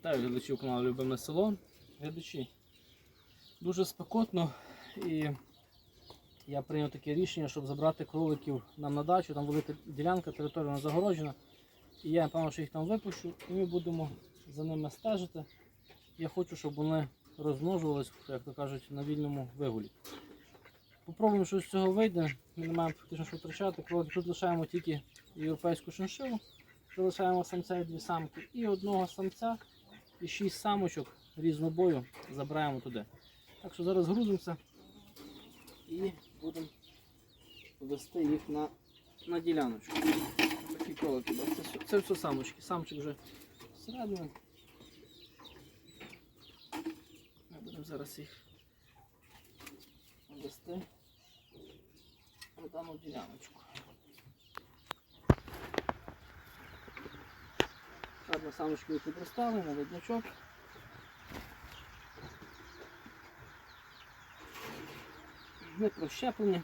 Вітаю глядачів каналу Любиме село. Глядачі. Дуже спекотно і я прийняв таке рішення, щоб забрати кроликів нам на дачу. Там велика ділянка, територія загороджена. І я напевно, що їх там випущу і ми будемо за ними стежити. Я хочу, щоб вони розмножувались, як то кажуть, на вільному вигулі. Попробуємо, що з цього вийде. Ми не маємо фактично що втрачати. Кролики тут лишаємо тільки європейську шиншилу. Залишаємо самця і дві самки. І одного самця і шість самочок різнобою забираємо туди. Так що зараз грузимося і будемо вести їх на, на діляночку. Такі кролики. да. Це, це все самочки. Самчик вже всередині. Ми будемо зараз їх вести на дану діляночку. Одну самочку підростали, на виднячок. Не прощеплені.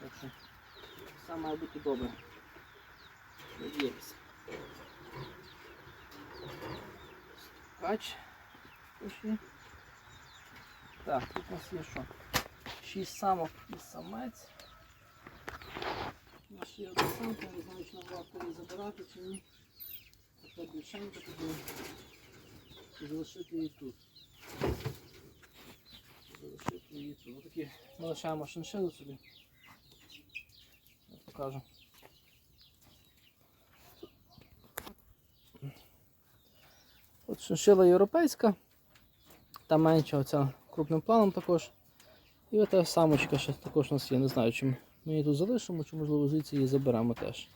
Так що все має бути добре. Надіємося. Стукач. Пиши. Так, тут у нас є що? Шість самок і самець. У нас є одна самка, не знаю, чи нам варто її забирати чи ні. Така більшенька туди. І залишити її тут. Залишити її тут. Отакі ми лишаємо шиншилу собі. Я покажу. От шиншила європейська. Та менша оця крупним планом також. І ота самочка ще також у нас є. Не знаю, чи ми її тут залишимо, чи можливо звідси її заберемо теж.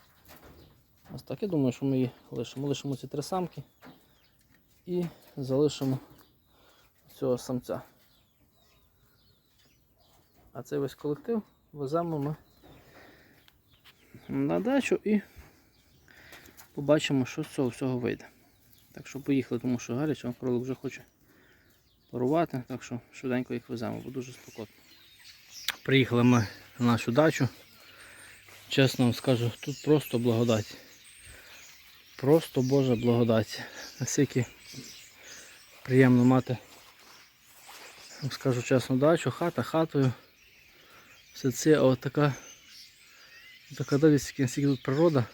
Ось так, я думаю, що ми її лишимо. Лишимо ці три самки і залишимо цього самця. А цей весь колектив веземо ми на дачу і побачимо, що з цього всього вийде. Так що поїхали, тому що гаряче, кролик вже хоче парувати, так що швиденько їх веземо, бо дуже спокійно. Приїхали ми на нашу дачу. Чесно вам скажу, тут просто благодать. Просто Божа благодать. Наскільки приємно мати, скажу чесно, дачу, хата хатою. Все це а от така, така дивіться, наскільки тут природа.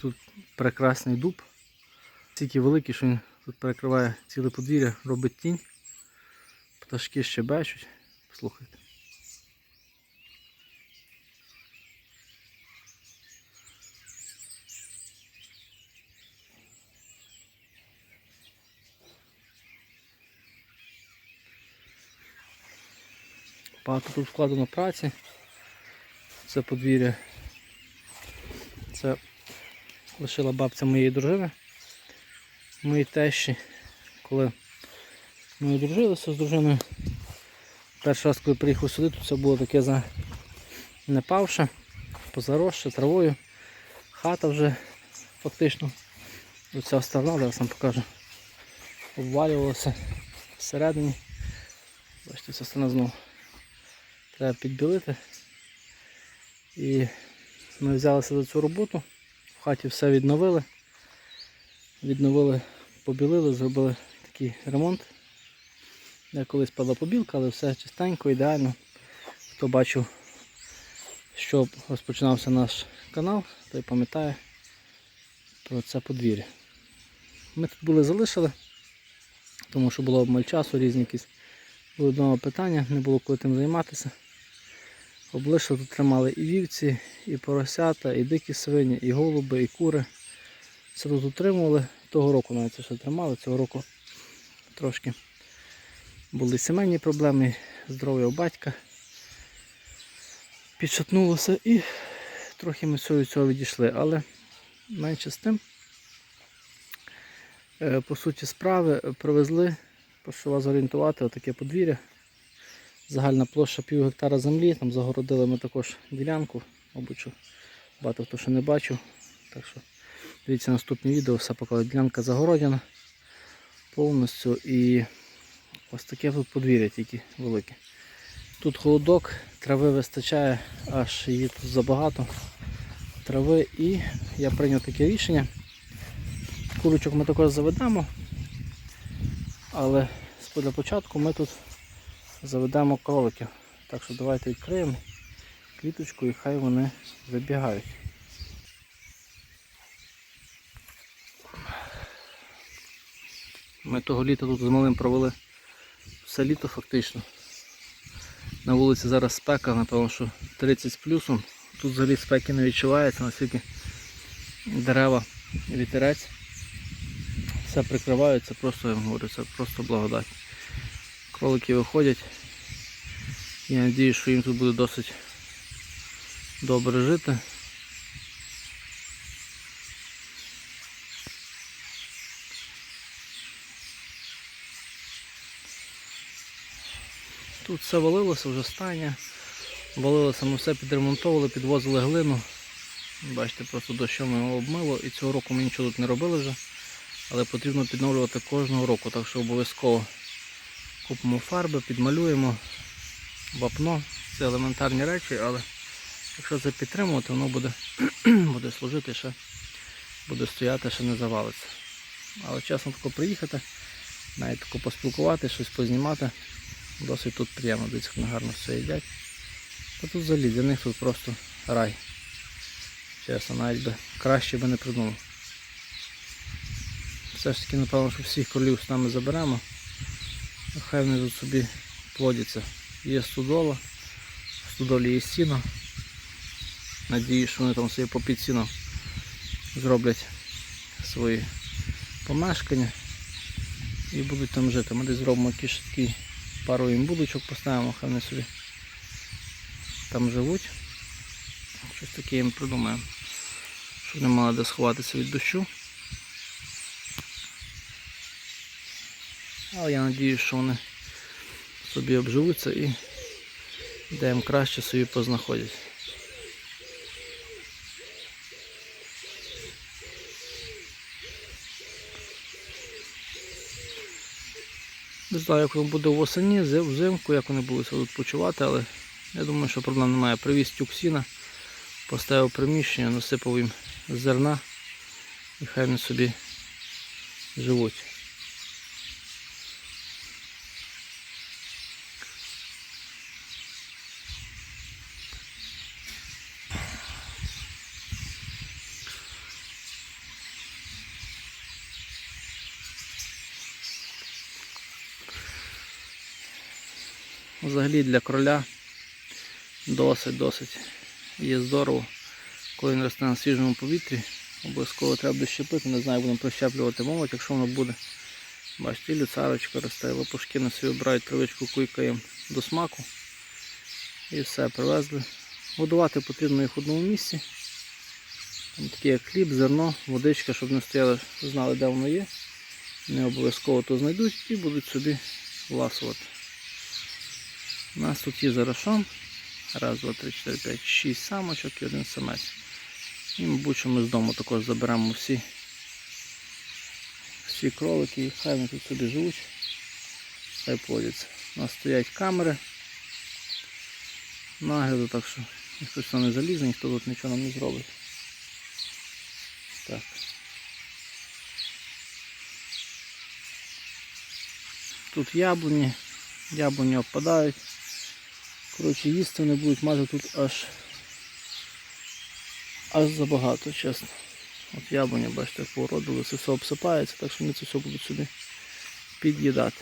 Тут прекрасний дуб. Стільки великий, що він тут перекриває ціле подвір'я, робить тінь. Пташки щебечуть. Послухайте. Багато тут вкладено праці. Це подвір'я. Це лишила бабця моєї дружини. Моїй тещі. Коли ми одружилися з дружиною. Перший раз, коли приїхав сюди, тут все було таке за непавше, позаросше травою. Хата вже фактично оця сторона, зараз вам покажу. Обвалювалася всередині. Бачите, ця сторона знову треба підбілити. І ми взялися за цю роботу. В хаті все відновили. Відновили, побілили, зробили такий ремонт. Я колись пала побілка, але все чистенько, ідеально. Хто бачив, що розпочинався наш канал, той пам'ятає про це подвір'я. Ми тут були залишили, тому що було обмаль часу, різні якісь були вдома питання, не було коли тим займатися. Облишили тут тримали і вівці, і поросята, і дикі свині, і голуби, і кури. Все тут утримували. Того року навіть це все тримали, цього року трошки були сімейні проблеми, здоров'я у батька. Підшатнулося і трохи ми від цього відійшли, але менше з тим, е, по суті справи, привезли, прошу вас орієнтувати, отаке подвір'я. Загальна площа пів гектара землі, там загородили ми також ділянку, мабуть, що багато хто ще не бачив. Так що дивіться наступне відео, все покажу. Ділянка загородена повністю і ось таке тут подвір'я тільки велике. Тут холодок, трави вистачає, аж її тут забагато трави і я прийняв таке рішення Курочок ми також заведемо, але для початку ми тут заведемо кроликів. Так що давайте відкриємо квіточку і хай вони вибігають. Ми того літа тут з малим провели все літо фактично. На вулиці зараз спека, напевно, що 30 з плюсом. Тут взагалі спеки не відчувається, наскільки дерева вітерець. Все прикривають, це просто, я вам говорю, це просто благодать. Кролики виходять. Я сподіваюся, що їм тут буде досить добре жити. Тут все валилося, вже стайня. Валилося, ми все підремонтовували, підвозили глину. Бачите, просто дощом його обмило і цього року ми нічого тут не робили вже. Але потрібно підновлювати кожного року, так що обов'язково купимо фарби, підмалюємо вапно. Це елементарні речі, але якщо це підтримувати, воно буде, буде служити ще, буде стояти, ще не завалиться. Але чесно тако приїхати, навіть тако поспілкувати, щось познімати. Досить тут приємно, дивіться, як гарно все їдять. Та тут взагалі для них тут просто рай. Чесно, навіть би краще би не придумав. Все ж таки, напевно, що всіх кролів з нами заберемо. Хай вони тут собі плодяться. Є студола, в студолі є сіно. Надіюсь, що вони там собі по під сіно зроблять свої помешкання і будуть там жити. Ми десь зробимо якісь такі пару їм будочок поставимо, хай вони собі там живуть. Щось таке їм придумаємо, щоб не мали де сховатися від дощу. Але я сподіваюся, що вони собі обживуться і де їм краще собі познаходять. Не знаю, як воно буде восені, зим- взимку, як вони будуть тут почувати, але я думаю, що проблем немає. Привіз тюк сіна, поставив приміщення, насипав їм зерна і хай вони собі живуть. Взагалі для кроля досить-досить є здорово, коли він росте на свіжому повітрі. Обов'язково треба дощепити, не знаю, будемо прищеплювати молодь, якщо воно буде. Бачите, і люцарочка росте, лопушки на собі обирають травичку куйкаємо до смаку. І все, привезли. Годувати потрібно їх в одному місці. Там такі як хліб, зерно, водичка, щоб не стояли, знали, де воно є. Не обов'язково то знайдуть і будуть собі ласувати. У нас тут є зарашон. Раз, два, три, чотири, п'ять, шість самочок і один самець. І, мабуть, що ми з дому також заберемо всі, всі кролики і хай вони тут собі живуть. Хай плодяться. У нас стоять камери нагляду, так що ніхто сюди не залізе, ніхто тут нічого нам не зробить. Так. Тут яблуні, яблуні опадають. Коротше, їсти вони будуть мати тут аж аж забагато, чесно. От яблуня, бачите, породили, це все обсипається, так що вони це все будуть собі під'їдати.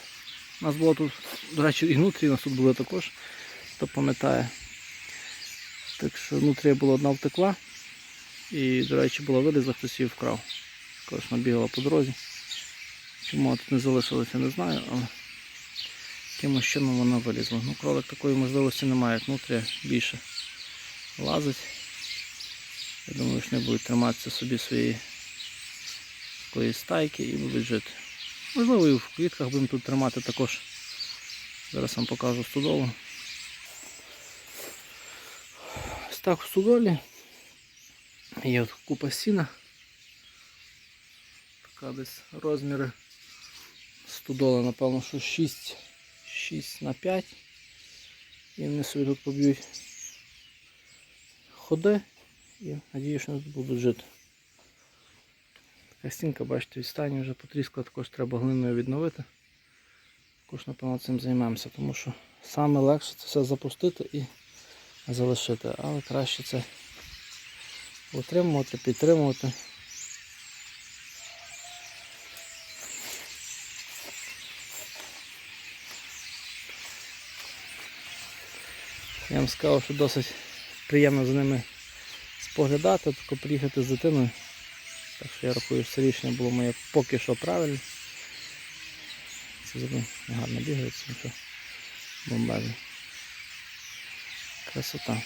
У нас було тут, до речі, і внутрі нас тут були також, хто пам'ятає. Так що внутрі була одна втекла. І, до речі, була вилізла, хтось її вкрав. Також набігала по дорозі. Чому тут не залишилася, не знаю, але якимось чином вона вилізла. Ну, кролик такої можливості немає, як внутрі більше лазить. Я думаю, що вони будуть триматися собі своєї стайки і будуть жити. Можливо, і в квітках будемо тут тримати також. Зараз вам покажу студолу. Ось так в студолі. Є от купа сіна. Така десь розміри студоли, напевно, що 6, 6 на 5. І вони собі тут поб'ють ходи і надію, що вони тут будуть жити. Така стінка, бачите, відстані вже потріскла, також треба глиною відновити. Також, напевно, цим займемося, тому що саме легше це все запустити і залишити. Але краще це утримувати, підтримувати. Я вам сказав, що досить приємно за ними споглядати, тако приїхати з дитиною. Так що я рахую, що це рішення було моє поки що правильне. Це зробив гарно бігається, нічого. Бомбезно. Красота.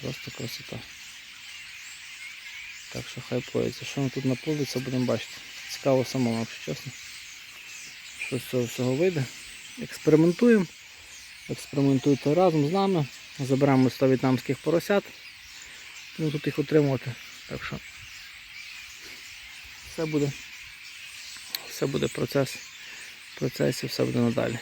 Просто красота. Так що хай плоється. Що воно тут наплодиться, будемо бачити. Цікаво самому, якщо чесно. Що з цього всього вийде. Експериментуємо. Експериментуйте разом з нами. Заберемо 100 в'єтнамських поросят. Ну тут їх утримувати. Так що все буде. Все буде процес. Процесі все буде надалі.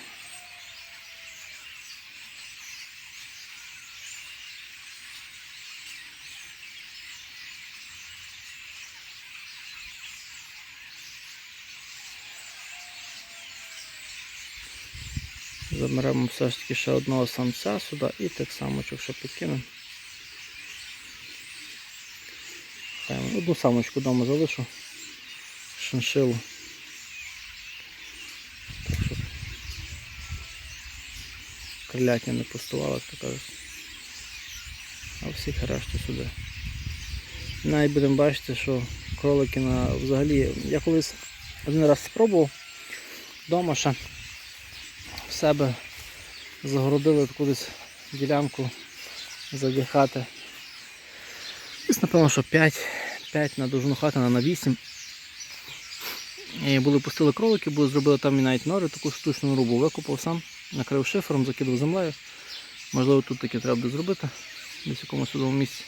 Заберемо все ж таки ще одного самця сюди і так само, якщо підкинемо. Одну самочку вдома залишу. Шиншилу. Так щоб крилятня не пустувала, так кажуть. А всіх решта сюди. Навіть будемо бачити, що кролики на взагалі. Я колись один раз спробував вдома ще себе загородили таку десь ділянку заді хати. Десь, напевно, що 5, 5 на довжину хати, на 8. І були пустили кролики, були зробили там і навіть нори, таку штучну рубу викопав сам, накрив шифером, закидав землею. Можливо, тут таке треба буде зробити, десь в якомусь судовому місці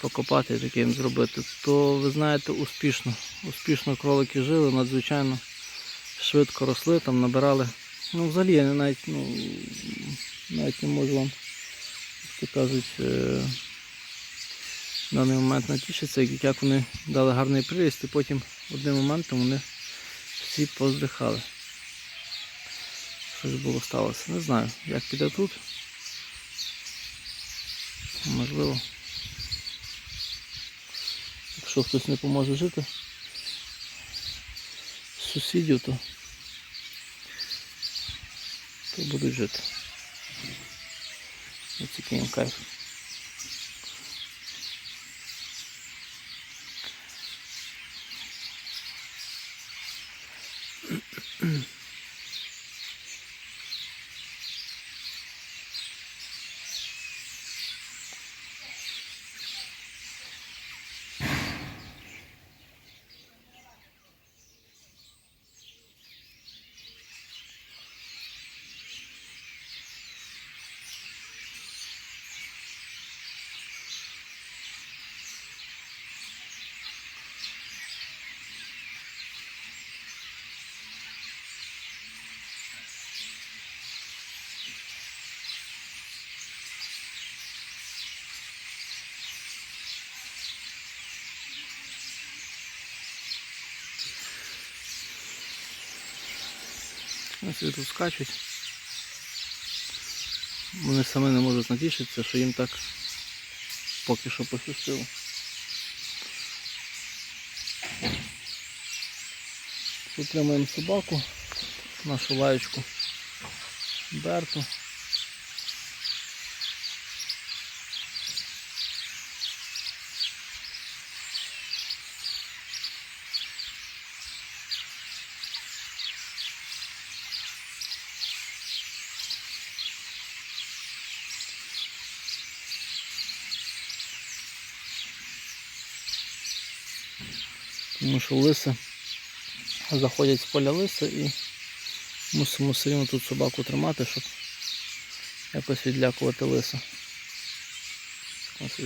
прокопати і таким зробити. То ви знаєте, успішно. Успішно кролики жили, надзвичайно швидко росли, там набирали. Ну, взагалі я навіть, ну, навіть не можу вам, як то кажуть, е, в даний момент натішиться, як вони дали гарний приріст і потім одним моментом вони всі поздихали. Щось було сталося. Не знаю, як піде тут. Можливо. Якщо хтось не поможе жити сусідів, то, то будуть жити. Ось який їм кайф. Ось вони тут скачуть. Вони самі не можуть натішитися, що їм так поки що пощастило. Утримуємо собаку, нашу лаєчку Берту. Тому що лиси заходять з поля лиси і мусимо все рівно тут собаку тримати, щоб якось відлякувати лиса. Ось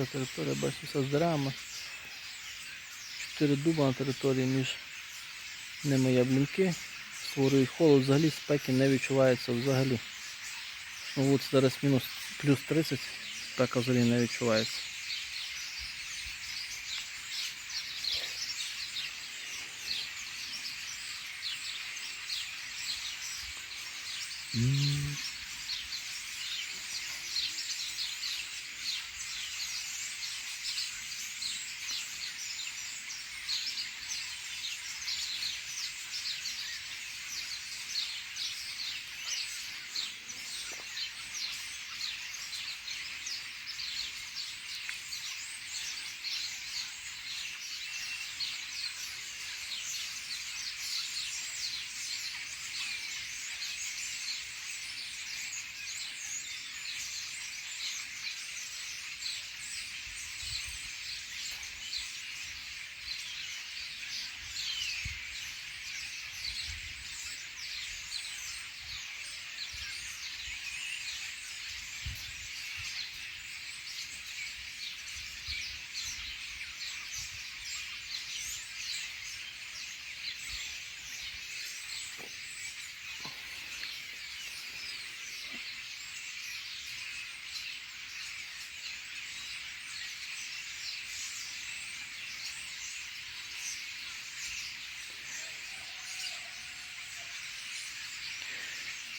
він територія, бачите, все з. Чотири дуба на території між ними яблінки. Створюють холод, взагалі спеки не відчувається взагалі. Ну от зараз мінус плюс 30, спека взагалі не відчувається.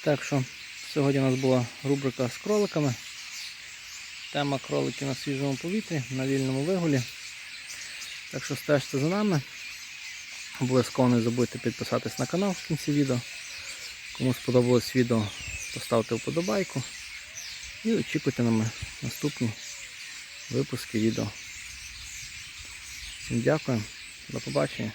Так що сьогодні у нас була рубрика з кроликами. Тема кролики на свіжому повітрі, на вільному вигулі. Так що стежте за нами. Обов'язково не забудьте підписатись на канал в кінці відео. Кому сподобалось відео, поставте вподобайку. І очікуйте на наступні випуски відео. Всім дякую, до побачення.